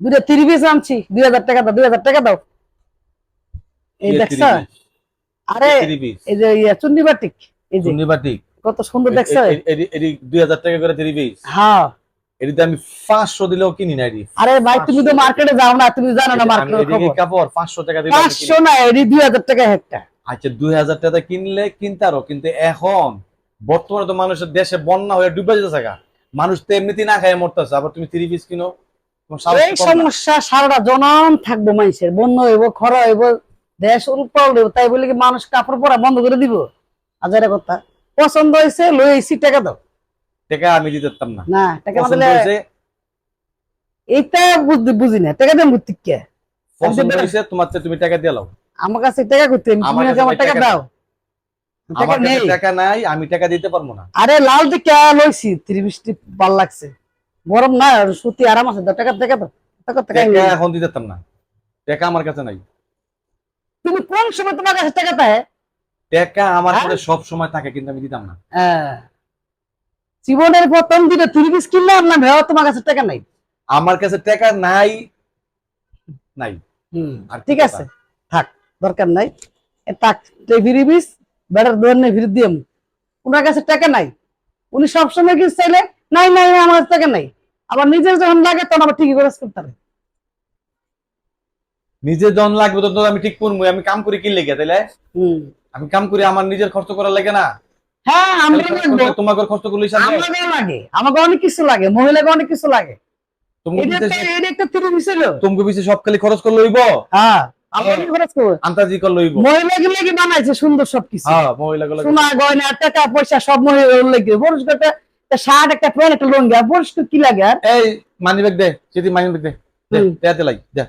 দুটা three piece আনছি দুই হাজার টাকা দাও দুই হাজার টাকা দাও। এই দেখছ? আরে এই যে চুন্নি এই যে। সুন্নিবাটিক কত সুন্দর দেখছ? এটি দুই হাজার টাকা করে থ্রি পিস হ্যাঁ আমি পাঁচশো দিলেও কিনি না আরে ভাই তুমি তো মার্কেটে যাও না তুমি জানো না মার্কেটের খবর। কাপড় পাঁচশো টাকা দিলে আমি কিনি। পাঁচশো না এটি দুই হাজার টাকা একটা আচ্ছা দুই হাজার টাকা কিনলে কিন্তু এখন বর্তমানে তো মানুষের দেশে বন্যা হয়ে ডুবে যেতে থাকা মানুষ তো এমনিতেই না খায় মরতেছে আবার তুমি থ্রি পিস কিনো। এই। সমস্যা সারাটা জনম থাকব মানুষের বন্য হইব খরা হইব দেশ উল্পাল হইব তাই বলে কি মানুষ কাপড় পরা বন্ধ করে দিব? হাজারে কথা। পছন্দ হয়েছে লই আইছি টাকা দাও। টাকা আমি দিতে পারতাম না। না টাকা হয়েছে এইটা বুঝতে বুঝি না টাকা দেন বুঝতে কে? পছন্দ হয়েছে তোমার তুমি টাকা দিয়ে লাও। আমার কাছে টাকা করতে আমি আমার তুমি আমার টাকা দাও। টাকা নেই। টাকা নাই আমি টাকা দিতে পারব না। আরে লাল দিকে লইছি ত্রিশটি ভালো লাগছে। গরম না সুতি আরাম আছে টাকা টাকা টাকা টাকা এখন দিতে না। টাকা আমার কাছে নাই। তুমি কোন সময় তোমার কাছে টাকা পায়? টাকা আমার হ্যাঁ? কাছে সব সময় থাকে কিন্তু আমি দিতাম না। হ্যাঁ। জীবনের প্রথম দিনে থ্রি পিস কিনলাম না ভেবে তোমার কাছে টাকা নাই? আমার কাছে টাকা নাই নাই। হুম আর ঠিক আছে। থাক দরকার নাই। থাক পিস বেটার দোয়ার নেই ফিরে দিয়াম। ওনার কাছে টাকা নাই। উনি সবসময় কিছু চাইলে নাই নাই নাই, আমার কাছে টাকা নাই। আবার নিজের যখন লাগে তখন আবার ঠিকই করে করতে পারে। নিজে জন লাগবে তো তো আমি ঠিক করব আমি কাম করি কি লেগে তাইলে? আমি কাম করি আমার নিজের খরচ করা লাগে না? হ্যাঁ লাগবো। তোমাকে খরচ করলে আমাকে লাগে আমাকে অনেক কিছু লাগে মহিলাকে অনেক কিছু লাগে। তোমাকে পিছে- সব খালি খরচ হ্যাঁ সবকিছু। হ্যাঁ গয়না টাকা পয়সা সব পরিষ্কার একটা একটা শার্ট একটা প্যান্ট একটা লঙ্গি আর বলিস কি লাগে আর? এই মানি ব্যাগ দে সেটি মানি ব্যাগ দে দে হুম। দেয়াতে লাই দে।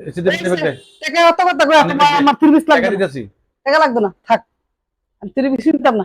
সেটি মানি ব্যাগ দে। টাকা অত কথা কই। আমার থ্রি পিস টাকা লাগবে না। টাকা লাগবে না। থাক। আমি থ্রি পিস না